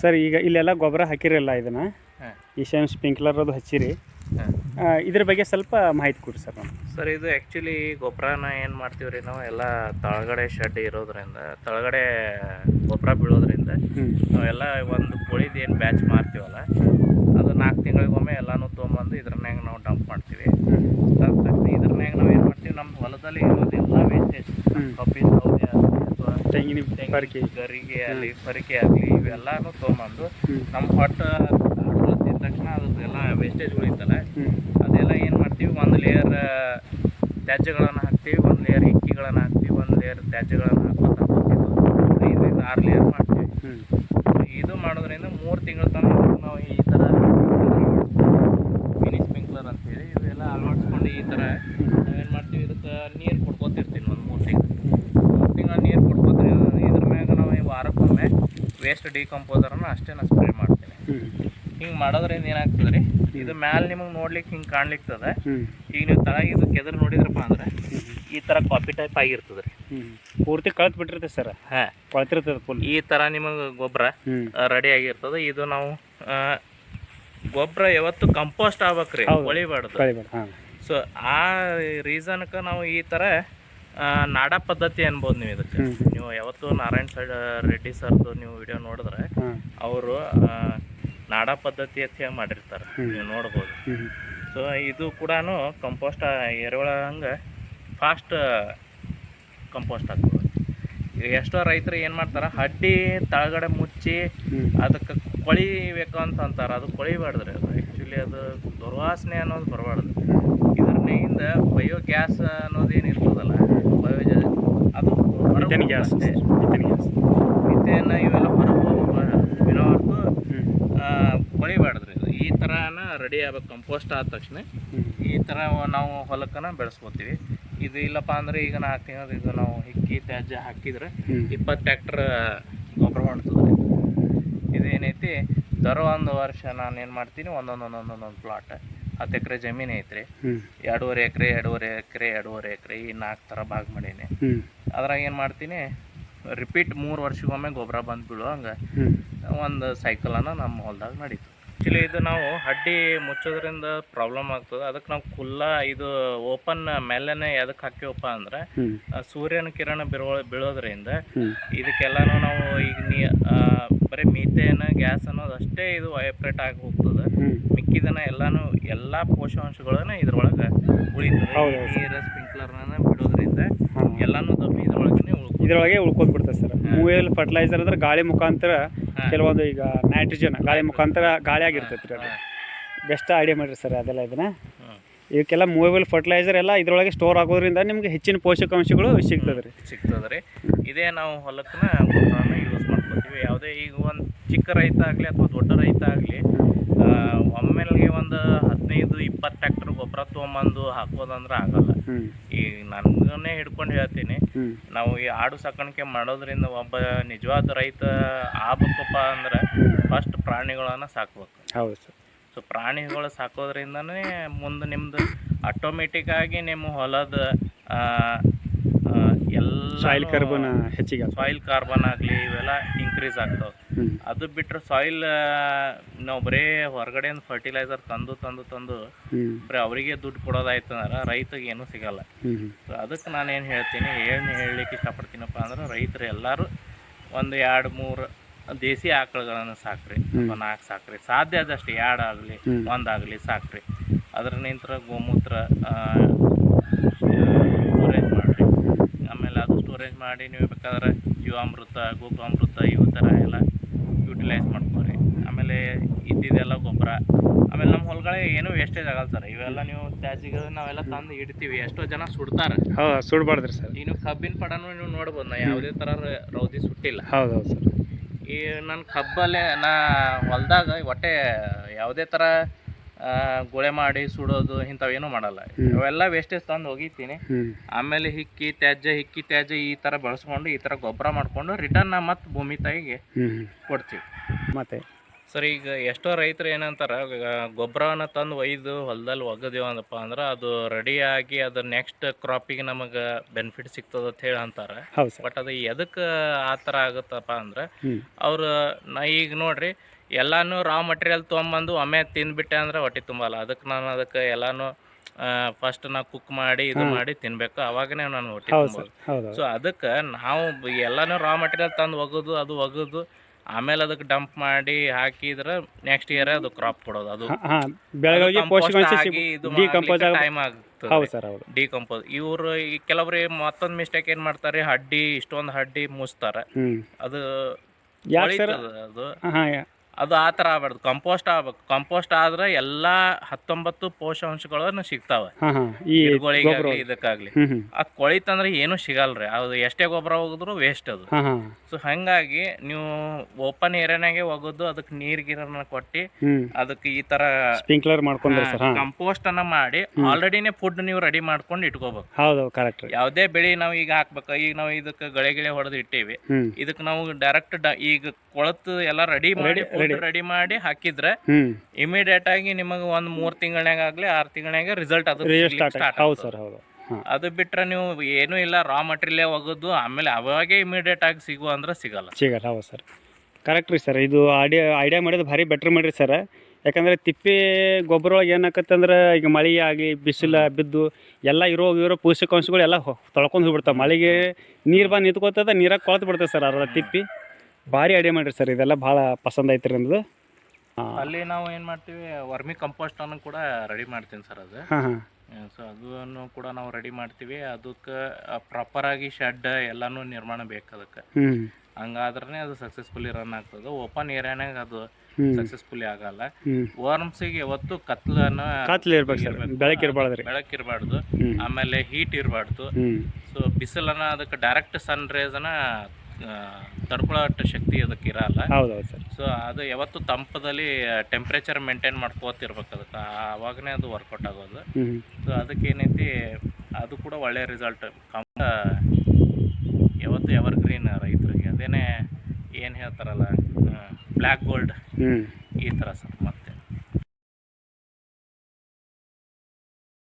Sir ಈಗ ಇಲ್ಲೆಲ್ಲ ಗೊಬ್ಬರ ಹಾಕಿರಲ್ಲ ಇದನ್ನು. ಈಶಾನ್ ಸ್ಪ್ರಿಂಕ್ಲರ್ ಅದು ಹಚ್ಚಿರಿ. ಇದ್ರ ಬಗ್ಗೆ ಸ್ವಲ್ಪ ಮಾಹಿತಿ ಕೊಡಿ ಸರ್ ನಮ್ಗೆ. ಸರ್ ಇದು ಆ್ಯಕ್ಚುಲಿ ಗೊಬ್ಬರನ ಏನು ಮಾಡ್ತೀವಿ ರೀ ನಾವು? ಎಲ್ಲ ತಳಗಡೆ ಶೆಡ್ ಇರೋದ್ರಿಂದ ತಳಗಡೆ ಗೊಬ್ಬರ ಬೀಳೋದ್ರಿಂದ ನಾವೆಲ್ಲ ಒಂದು ಕೋಳಿದು ಏನು ಬ್ಯಾಚ್ ಮಾರ್ತೀವಲ್ಲ ಅದು ನಾಲ್ಕು ತಿಂಗಳಿಗೊಮ್ಮೆ ಎಲ್ಲನೂ ತೊಗೊಂಬಂದು ಇದ್ರನ್ಯಾಗ ನಾವು ಡಂಪ್ ಮಾಡ್ತೀವಿ. ಇದ್ರನ್ಯಾಗ ನಾವು ಏನು ಮಾಡ್ತೀವಿ? ನಮ್ಮ ಹೊಲದಲ್ಲಿ ಇರೋದಿಲ್ಲ ವೇಸ್ಟೇಜ್. ಕಬ್ಬಿನ ತೆಂಗಿನ ಪರಿಕೆ. ಗರಿಗೆ ಆಗಲಿ ಪರಿಕೆ ಆಗಲಿ ಇವೆಲ್ಲಾನು ತೊಗೊಂಬಂದು ನಮ್ಮ ಹೊಟ್ಟೆ ತಿಂದ ತಕ್ಷಣ ಅದೆಲ್ಲ ವೇಸ್ಟೇಜ್ ಹ್ಞೂ ಅದೆಲ್ಲ ಏನು ಮಾಡ್ತೀವಿ ಒಂದು ಲೇಯರ್ ತ್ಯಾಜ್ಯಗಳನ್ನು ಹಾಕ್ತೀವಿ ಒಂದು ಲೇಯರ್ ಇಕ್ಕಿಗಳನ್ನು ಹಾಕ್ತೀವಿ ಒಂದು ಲೇಯರ್ ತ್ಯಾಜ್ಯಗಳನ್ನು ಹಾಕೋತ ಐದರಿಂದ ಆರು ಲೇಯರ್ ಮಾಡ್ತೀವಿ. ಇದು ಮಾಡೋದ್ರಿಂದ ಮೂರು ತಿಂಗಳ ತನಕ ನಾವು ಈ ಥರ ಮಿನಿ ಸ್ಪ್ರಿಂಕ್ಲರ್ ಅಂತೇಳಿ ಇವೆಲ್ಲ ಅಳವಡಿಸ್ಕೊಂಡು ಈ ಥರ ನಾವೇನು ಮಾಡ್ತೀವಿ ಇದಕ್ಕೆ ನೀರು ಕೊಡ್ಕೋತಿರ್ತೀವಿ ಒಂದು ಮೂರು ತಿಂಗಳು ಮೂರು ತಿಂಗಳು ನೀರು ಕೊಡ್ಕೋತೀವಿ ಇದ್ರ ಮ್ಯಾಗ ನಾವು ಈ ವಾರಕ್ಕೊಮ್ಮೆ ವೇಸ್ಟ್ ಡಿಕಂಪೋಸರನ್ನು ಅಷ್ಟೇ ನಾನು ಸ್ಪ್ರೇ ಮಾಡ್ತೀನಿ. ಹಿಂಗೆ ಮಾಡೋದ್ರಿಂದ ಏನಾಗ್ತದೆ ರೀ? ಇದು ಮ್ಯಾಲೆ ನಿಮಗೆ ನೋಡ್ಲಿಕ್ಕೆ ಹಿಂಗೆ ಕಾಣ್ಲಿಕ್ತದೆ. ಈಗ ನೀವು ತಳ ಇದು ಕೆದ್ರ ನೋಡಿದ್ರಪ್ಪ ಅಂದ್ರೆ ಈ ಥರ ಕಾಪಿ ಟೈಪ್ ಆಗಿರ್ತದೆ ರೀ. ಪೂರ್ತಿ ಕಳ್ತು ಬಿಟ್ಟಿರ್ತದೆ ಸರ್. ಹಾಂ. ಕೊಳ್ತಿರ್ತದೆ ಫುಲ್ ಈ ಥರ ನಿಮಗೆ ಗೊಬ್ಬರ ರೆಡಿ ಆಗಿರ್ತದೆ. ಇದು ನಾವು ಗೊಬ್ಬರ ಯಾವತ್ತು ಕಂಪೋಸ್ಟ್ ಆಗ್ಬೇಕ್ರಿ. ಹೊಳಿಬಾರ್ದು. ಸೊ ಆ ರೀಸನ್ಕ ನಾವು ಈ ಥರ ಆ, ನಾಡ ಪದ್ಧತಿ ಅನ್ಬೋದು ನೀವು ಇದಕ್ಕೆ. ನೀವು ಯಾವತ್ತು ನಾರಾಯಣ್ ಸೈಡ್ ರೆಡ್ಡಿ ಸರ್ದು ನೀವು ವಿಡಿಯೋ ನೋಡಿದ್ರೆ ಅವರು ನಾಡ ಪದ್ಧತಿ ಅಂತ ಹೇಳಿ ಮಾಡಿರ್ತಾರೆ. ನೀವು ನೋಡ್ಬೋದು. ಸೊ ಇದು ಕೂಡ ಕಂಪೋಸ್ಟ್ ಎರೆಹುಳ ಹಂಗೆ ಫಾಸ್ಟ್ ಕಂಪೋಸ್ಟ್ ಆಗ್ತದೆ. ಈಗ ಎಷ್ಟೋ ರೈತರು ಏನು ಮಾಡ್ತಾರೆ ಹಡ್ಡಿ ತಳಗಡೆ ಮುಚ್ಚಿ ಅದಕ್ಕೆ ಕೊಳಿಬೇಕು ಅಂತ ಅಂತಾರೆ. ಅದು ಕೊಳಿಬಾರ್ದ್ರಿ ಅದು. ಆ್ಯಕ್ಚುಲಿ ಅದು ದುರ್ವಾಸನೆ ಅನ್ನೋದು ಬರಬಾರ್ದು. ಇದ್ರ ಮೇಯಿಂದ ಬಯೋಗ್ಯಾಸ್ ಅನ್ನೋದು ಏನು ಇರ್ತದಲ್ಲ ಬಯೋ ಅದು methane gas methane gas methane ಇವೆಲ್ಲ ಹೊರಗೆ ವಿನೋ ಹೊರತು ಇದು. ಈ ಥರನ ರೆಡಿ ಆಗ್ಬೇಕು. ಕಂಪೋಸ್ಟ್ ಆದ ತಕ್ಷಣ ಈ ಥರ ನಾವು ಹೊಲಕ್ಕನ ಬೆಳೆಸ್ಕೊತೀವಿ. ಇದು ಇಲ್ಲಪ್ಪ ಅಂದರೆ ಈಗ ನಾಲ್ಕು ತಿಂಗಳು ಇದು ನಾವು ಹಿಕ್ಕಿ ತ್ಯಾಜ್ಯ ಹಾಕಿದ್ರೆ ಇಪ್ಪತ್ತು ಟ್ಯಾಕ್ಟ್ರ್ ಗೊಬ್ಬರ ಮಾಡ್ತದೆ. ಇದೇನೈತಿ? ದರ ಒಂದು ವರ್ಷ ನಾನು ಏನು ಮಾಡ್ತೀನಿ? ಒಂದೊಂದು ಒಂದೊಂದು ಒಂದೊಂದು ಪ್ಲಾಟ್ ಹತ್ತು ಎಕರೆ ಜಮೀನ್ ಐತ್ರಿ. ಎರಡೂವರೆ ಎಕರೆ ಎರಡೂವರೆ ಎಕರೆ ಎರಡೂವರೆ ಎಕರೆ ಈ ನಾಲ್ಕು ಥರ ಭಾಗ ಮಾಡೀನಿ. ಅದ್ರಾಗ ಏನು ಮಾಡ್ತೀನಿ ರಿಪೀಟ್ ಮೂರು ವರ್ಷಕ್ಕೊಮ್ಮೆ ಗೊಬ್ಬರ ಬಂದು ಬೀಳೋ ಹಂಗೆ. ಸೈಕಲ್ ಒಂದು ಸೈಕಲನ್ನು ನಮ್ಮ ಹೊಲ್ದಾಗ ನಡೀತು. ಆ್ಯಕ್ಚುಲಿ ಇದು ನಾವು ಹಡ್ಡಿ ಮುಚ್ಚೋದ್ರಿಂದ ಪ್ರಾಬ್ಲಮ್ ಆಗ್ತದೆ. ಅದಕ್ಕೆ ನಾವು ಕುಲ್ಲ ಇದು ಓಪನ್ ಮೇಲೆನೆ ಎದಕ್ಕೆ ಹಾಕಿವಪ್ಪ ಅಂದ್ರೆ ಸೂರ್ಯನ ಕಿರಣ ಬೀಳೋ ಬೀಳೋದ್ರಿಂದ ಇದಕ್ಕೆಲ್ಲಾನು ನಾವು ಈಗ ನೀ ಬರೀ ಮೀಥೇನ್ ಗ್ಯಾಸ್ ಅನ್ನೋದು ಅಷ್ಟೇ ಇದು ವೈಬ್ರೇಟ್ ಆಗಿ ಹೋಗ್ತದೆ. ಮಿಕ್ಕಿದನ ಎಲ್ಲಾನು ಎಲ್ಲಾ ಪೋಷಕಾಂಶಗಳನ್ನ ಇದ್ರೊಳಗೆ ಉಳಿತದೆ. ನೀರು ಸ್ಪ್ರಿಂಕ್ಲರ್ನ ಬಿಡೋದ್ರಿಂದ ಎಲ್ಲಾನು ತಪ್ಪಿ ಇದ್ರೊಳಗೆ ಇದರೊಳಗೆ ಉಳ್ಕೋದ್ ಬಿಡ್ತದೆ ಸರ್ ಮೂವೇಲ್ ಫರ್ಟಿಲೈಸರ್ ಅಂದ್ರೆ ಗಾಳಿ ಮುಖಾಂತರ. ಕೆಲವೊಂದು ಈಗ ನೈಟ್ರೋಜನ್ ಗಾಳಿ ಮುಖಾಂತರ ಗಾಳಿ ಆಗಿರ್ತೈತೆ ರೀ ಅದು ಬೆಸ್ಟ್ ಐಡಿಯಾ ಮಾಡಿರಿ ಸರ್ ಅದೆಲ್ಲ ಇದನ್ನ. ಇವಕ್ಕೆಲ್ಲ ಮೂವೇಬಲ್ ಫರ್ಟಿಲೈಸರ್ ಎಲ್ಲ ಇದರೊಳಗೆ ಸ್ಟೋರ್ ಆಗೋದ್ರಿಂದ ನಿಮ್ಗೆ ಹೆಚ್ಚಿನ ಪೋಷಕಾಂಶಗಳು ಸಿಗ್ತದೆ ರೀ ಸಿಗ್ತದೆ ರೀ ಇದೇ ನಾವು ಹೊಲಕ್ಕನ ಗೊಬ್ಬರನ ಯೂಸ್ ಮಾಡ್ಕೊತೀವಿ. ಯಾವುದೇ ಈಗ ಒಂದು ಚಿಕ್ಕ ರೈತ ಆಗಲಿ ಅಥವಾ ದೊಡ್ಡ ರೈತ ಆಗಲಿ ಒಮ್ಮೆಲ್ಗೆ ಒಂದು ಹದಿನೈದು ಇಪ್ಪತ್ತು ತೊಗೊಂಬಂದು ಹಾಕೋದಂದ್ರೆ ಆಗಲ್ಲ. ಈಗ ನನ್ಗನ್ನೇ ಹಿಡ್ಕೊಂಡು ಹೇಳ್ತೀನಿ. ನಾವು ಈ ಆಡು ಸಾಕಾಣಿಕೆ ಮಾಡೋದ್ರಿಂದ ಒಬ್ಬ ನಿಜವಾದ ರೈತ ಆಗ್ಬೇಕಪ್ಪ ಅಂದ್ರೆ ಫಸ್ಟ್ ಪ್ರಾಣಿಗಳನ್ನ ಸಾಕ್ಬೇಕು. ಹೌದು ಸರ್. ಸೊ ಪ್ರಾಣಿಗಳು ಸಾಕೋದ್ರಿಂದನೇ ಮುಂದೆ ನಿಮ್ಮದು ಆಟೋಮೆಟಿಕ್ ಆಗಿ ನಿಮ್ಮ ಹೊಲದ ಸಾಯಿಲ್ ಕಾರ್ಬನ್ ಹೆಚ್ಚಿಗೆ. ಸಾಯಿಲ್ ಕಾರ್ಬನ್ ಆಗಲಿ ಇವೆಲ್ಲ ಇನ್ಕ್ರೀಸ್ ಆಗ್ತಾವೆ. ಅದು ಬಿಟ್ಟರೆ ಸಾಯಿಲ್ ನಾವು ಬರೇ ಹೊರಗಡೆಯಿಂದ ಫರ್ಟಿಲೈಸರ್ ತಂದು ತಂದು ತಂದು ಬರೀ ಅವರಿಗೆ ದುಡ್ಡು ಕೊಡೋದಾಯ್ತಂದ್ರೆ ರೈತಗೆ ಏನೂ ಸಿಗಲ್ಲ. ಅದಕ್ಕೆ ನಾನೇನು ಏನು ಹೇಳ್ತೀನಿ ಏನು ಹೇಳಲಿಕ್ಕೆ ಇಷ್ಟಪಡ್ತೀನಪ್ಪ ಅಂದ್ರೆ ರೈತರು ಎಲ್ಲರೂ ಒಂದು ಎರಡು ಮೂರು ದೇಸಿ ಆಕಳುಗಳನ್ನು ಸಾಕ್ರಿ ಅಥವಾ ನಾಲ್ಕು ಸಾಕ್ರಿ ಸಾಧ್ಯ ಆದಷ್ಟು ಎರಡು ಆಗಲಿ. ಒಂದಾಗಲಿ ಸಾಕ್ರಿ. ಅದ್ರ ನಂತರ ಗೋಮೂತ್ರ ಸ್ಟೋರೇಜ್ ಮಾಡಿರಿ ಆಮೇಲೆ ಅದು ಸ್ಟೋರೇಜ್ ಮಾಡಿ ನೀವು ಬೇಕಾದ್ರೆ ಜೀವಾಮೃತ ಅಮೃತ ಇವು ಥರ ಎಲ್ಲ ಯೂಟಿಲೈಸ್ ಮಾಡ್ಕೊರಿ. ಆಮೇಲೆ ಇದ್ದಿದ್ದೆಲ್ಲ ಗೊಬ್ಬರ. ಆಮೇಲೆ ನಮ್ಮ ಹೊಲಗಳೇ ಏನೂ ವೇಸ್ಟೇಜ್ ಆಗಲ್ಲ ಸರ್ ಇವೆಲ್ಲ ನೀವು ತ್ಯಾಜ್ಯಗಳು ನಾವೆಲ್ಲ ತಂದು ಇಡ್ತೀವಿ. ಎಷ್ಟೋ ಜನ ಸುಡ್ತಾರೆ. ಹಾಂ ಸುಡ್ಬಾರ್ದ್ರಿ ಸರ್ ಇನ್ನು ಕಬ್ಬಿನ ಪಡನೂ ನೀವು ನೋಡ್ಬೋದು. ನಾ ಯಾವುದೇ ಥರ ರೌದಿ ಸುಟ್ಟಿಲ್ಲ. ಹೌದು ಹೌದು ಸರ್ ಈ ನನ್ನ ಕಬ್ಬಲ್ಲೇ ನಾ ಹೊಲದಾಗ ಒಟ್ಟೆ ಯಾವುದೇ ಥರ ಗೊಳೆ ಮಾಡಿ ಸುಡೋದು ಇಂಥವೇನೂ ಮಾಡಲ್ಲ. ಇವೆಲ್ಲ ಅವೆಲ್ಲ ವೇಸ್ಟೇಜ್ ತಂದು ಹೋಗಿತೀನಿ ಆಮೇಲೆ ಹಿಕ್ಕಿ ತ್ಯಾಜ್ಯ ಹಿಕ್ಕಿ ತ್ಯಾಜ್ಯ ಈ ಥರ ಬಳಸ್ಕೊಂಡು ಈ ಥರ ಗೊಬ್ಬರ ಮಾಡಿಕೊಂಡು ರಿಟರ್ನ್ ಮತ್ತೆ ಭೂಮಿ ತಾಯಿಗೆ ಕೊಡ್ತೀವಿ. ಮತ್ತೆ? ಸರಿ ಈಗ ಎಷ್ಟೋ ರೈತರು ಏನಂತಾರ ಗೊಬ್ಬರವನ್ನ ತಂದು ಒಯ್ದು ಹೊಲದಲ್ಲಿ ಒಗದೇವು ಅಂದಪ್ಪ ಅಂದ್ರೆ ಅದು ರೆಡಿಯಾಗಿ ಅದು ನೆಕ್ಸ್ಟ್ ಕ್ರಾಪಿಗೆ ನಮಗೆ ಬೆನಿಫಿಟ್ ಸಿಗ್ತದೆ ಅಂತ ಹೇಳಿ ಅಂತಾರೆ. ಬಟ್ ಅದು ಎದಕ್ಕೆ ಆ ಥರ ಆಗುತ್ತಪ್ಪ ಅಂದ್ರೆ ಅವರು ನಾ ಈಗ ನೋಡ್ರಿ ಎಲ್ಲಾನು ರಾ ಮಟೀರಿಯಲ್ ತೊಗೊಂಬಂದು ಒಮ್ಮೆ ತಿಂದ್ಬಿಟ್ಟೆ ಅಂದ್ರೆ ಹೊಟ್ಟೆ ತುಂಬಲ್ಲ. ಅದಕ್ಕೆ ನಾನು ಅದಕ್ಕೆ ಎಲ್ಲಾನು ಫಸ್ಟ್ ನಾ ಕುಕ್ ಮಾಡಿ ಇದು ಮಾಡಿ ತಿನ್ಬೇಕು. ಅವಾಗನೇ ನಾನು ಹೊಟ್ಟೆ ತುಂಬಲ್ಲ ಸೊ ಅದಕ್ಕೆ ನಾವು ಎಲ್ಲಾನು ರಾ ಮಟೀರಿಯಲ್ ತಂದು ಒಗದು ಅದು ಒಗದು ಆಮೇಲೆ ಅದಕ್ಕೆ ಡಂಪ್ ಮಾಡಿ ಹಾಕಿದ್ರೆ ನೆಕ್ಸ್ಟ್ ಇಯರ್ ಅದು ಕ್ರಾಪ್ ಕೊಡೋದು. ಅದು ಟೈಮ್ ಡಿಕಂಪೋಸ್ ಇವರು ಕೆಲವರು ಮತ್ತೊಂದು ಮಿಸ್ಟೇಕ್ ಏನ್ ಮಾಡ್ತಾರೆ ಹಡ್ಡಿ ಇಷ್ಟೊಂದು ಹಡ್ಡಿ ಮುಚ್ತಾರೆ ಅದು ಅದು ಆ ಥರ ಆಗ್ಬಾರ್ದು. ಕಂಪೋಸ್ಟ್ ಆಗ್ಬೇಕು. ಕಂಪೋಸ್ಟ್ ಆದ್ರೆ ಎಲ್ಲ ಹತ್ತೊಂಬತ್ತು ಪೋಷಕಾಂಶಗಳನ್ನು ಸಿಗ್ತಾವೆ. ಗಿಡಗಳಿಗಾಗ್ಲಿ ಇದಕ್ಕಾಗ್ಲಿ. ಆ ಕೊಳಿತಂದ್ರೆ ಏನೂ ಸಿಗಲ್ರಿ ಅದು ಎಷ್ಟೇ ಗೊಬ್ಬರ ಹೋಗಿದ್ರು ವೇಸ್ಟ್ ಅದು. ಸೊ ಹಂಗಾಗಿ ನೀವು ಓಪನ್ ಏರಿಯಾನಾಗೆ ಹೋಗೋದು ಅದಕ್ಕೆ ನೀರು ಗಿರನ್ನ ಕೊಟ್ಟಿ ಅದಕ್ಕೆ ಈ ತರ ಸ್ಪ್ರಿಂಕ್ಲರ್ ಹಾಂ ಕಂಪೋಸ್ಟ್ ಅನ್ನ ಮಾಡಿ ಆಲ್ರೆಡಿನೇ ಫುಡ್ ನೀವು ರೆಡಿ ಮಾಡ್ಕೊಂಡು ಇಟ್ಕೋಬೇಕು. ಹೌದು ಕರೆಕ್ಟ್ ಯಾವುದೇ ಬೆಳೆ ನಾವು ಈಗ ಹಾಕ್ಬೇಕು. ಈಗ ನಾವು ಇದಕ್ಕೆ ಗಳೆ ಗಿಳೆ ಹೊಡೆದು ಇಟ್ಟೀವಿ. ಇದಕ್ಕೆ ನಾವು ಡೈರೆಕ್ಟ್ ಈಗ ಕೊಳತು ಎಲ್ಲ ರೆಡಿ ಮಾಡಿ ರೆಡಿ ಮಾಡಿ ಹಾಕಿದ್ರೆ ಇಮಿಡಿಯೇಟ್ ಆಗಿ ನಿಮಗೆ ಒಂದು ಮೂರು ತಿಂಗಳನ್ಯಾಗ ಆಗಲಿ ಆರು ತಿಂಗಳಾಗ ರಿಸಲ್ಟ್ ಅದು ಹೌದು ಸರ್ ಹೌದು. ಅದು ಬಿಟ್ರೆ ನೀವು ಏನೂ ಇಲ್ಲ ರಾ ಮಟೀರಿಯಲ್ ಹೋಗೋದು ಆಮೇಲೆ ಅವಾಗೆ ಇಮಿಡಿಯೇಟ್ ಆಗಿ ಸಿಗುವ ಅಂದ್ರೆ ಸಿಗಲ್ಲ. ಸಿಗಲ್ಲ ಹೌದು ಸರ್. ಕರೆಕ್ಟ್ ರೀ ಸರ್ ಇದು ಐಡಿಯಾ ಐಡಿಯಾ ಮಾಡಿದ್ರೆ ಭಾರಿ ಬೆಟ್ರ್ ಮಾಡಿರಿ ಸರ್. ಯಾಕಂದ್ರೆ ತಿಪ್ಪೆ ಗೊಬ್ಬರ ಒಳಗೆ ಏನಾಕತ್ತಂದ್ರೆ ಈಗ ಮಳೆ ಆಗಲಿ ಬಿಸಿಲು ಬಿದ್ದು ಎಲ್ಲ ಇರೋ ಇರೋ ಪೋಷಕಾಂಶಗಳು ಎಲ್ಲ ತೊಳ್ಕೊಂಡು ಹೋಗ್ಬಿಡ್ತಾವೆ. ಮಳೆಗೆ ನೀರು ಬಂದು ನಿಂತ್ಕೋತದ ನೀರಾಗ ಕೊಳತು ಬಿಡ್ತದೆ ಸರ್ ಅದರ ತಿಪ್ಪಿ. ಭಾರಿ ಐಡಿಯಾ ಮಾಡಿರಿ ಸರ್ ಇದೆಲ್ಲ ಭಾಳ ಪಸಂದ್ ಐತ್ರಿ ನಿಮ್ದು. ಅಲ್ಲಿ ನಾವು ಏನು ಮಾಡ್ತೀವಿ ವರ್ಮಿ ಕಂಪೋಸ್ಟ್ ಅನ್ನು ಕೂಡ ರೆಡಿ ಮಾಡ್ತೀನಿ ಸರ್ ಅದು. ಹಾಂ ಹಾಂ. ಸೊ ಅದನ್ನು ಕೂಡ ನಾವು ರೆಡಿ ಮಾಡ್ತೀವಿ. ಅದಕ್ಕೆ ಪ್ರಾಪರಾಗಿ ಶೆಡ್ ಎಲ್ಲಾನು ನಿರ್ಮಾಣ ಬೇಕು ಅದಕ್ಕೆ. ಹ್ಞೂ ಹಂಗಾದ್ರೆ ಅದು ಸಕ್ಸಸ್ಫುಲಿ ರನ್ ಆಗ್ತದೆ. ಓಪನ್ ಏರಿಯಾನಾಗ ಅದು ಸಕ್ಸಸ್ಫುಲಿ ಆಗಲ್ಲ. ವರ್ಮ್ಸ್ ವರ್ಮ್ಸಿಗೆ ಯಾವತ್ತು ಕತ್ಲನ್ನ ಕಾತ್ಲಿ ಇರ್ಬೇಕು ಸರ್ ಬೆಳಕು ಇರಬಾರ್ದು ಆಮೇಲೆ ಹೀಟ್ ಇರಬಾರ್ದು. ಸೊ ಬಿಸಿಲನ್ನ ಅದಕ್ಕೆ ಡೈರೆಕ್ಟ್ ಸನ್ ರೇಸನ್ನ ತಡ್ಕೊಳ್ಳೋ ಶಕ್ತಿ ಅದಕ್ಕೆ ಇರಲ್ಲ. ಹೌದು ಹೌದು ಸರ್. ಸೊ ಅದು ಯಾವತ್ತು ತಂಪದಲ್ಲಿ ಟೆಂಪ್ರೇಚರ್ ಮೇಂಟೈನ್ ಮಾಡ್ಕೋತಿರ್ಬೇಕು ಅದಕ್ಕೆ. ಆವಾಗನೇ ಅದು ವರ್ಕೌಟ್ ಆಗೋದು. ಸೊ ಅದಕ್ಕೆ ಏನೈತಿ ಅದು ಕೂಡ ಒಳ್ಳೆಯ ರಿಸಲ್ಟ್ ಯಾವತ್ತು ಎವರ್ ಗ್ರೀನ್ ರೈತರಿಗೆ. ಅದೇನೆ ಏನು ಹೇಳ್ತಾರಲ್ಲ ಬ್ಲ್ಯಾಕ್ ಗೋಲ್ಡ್ ಈ ಥರ ಸರ್.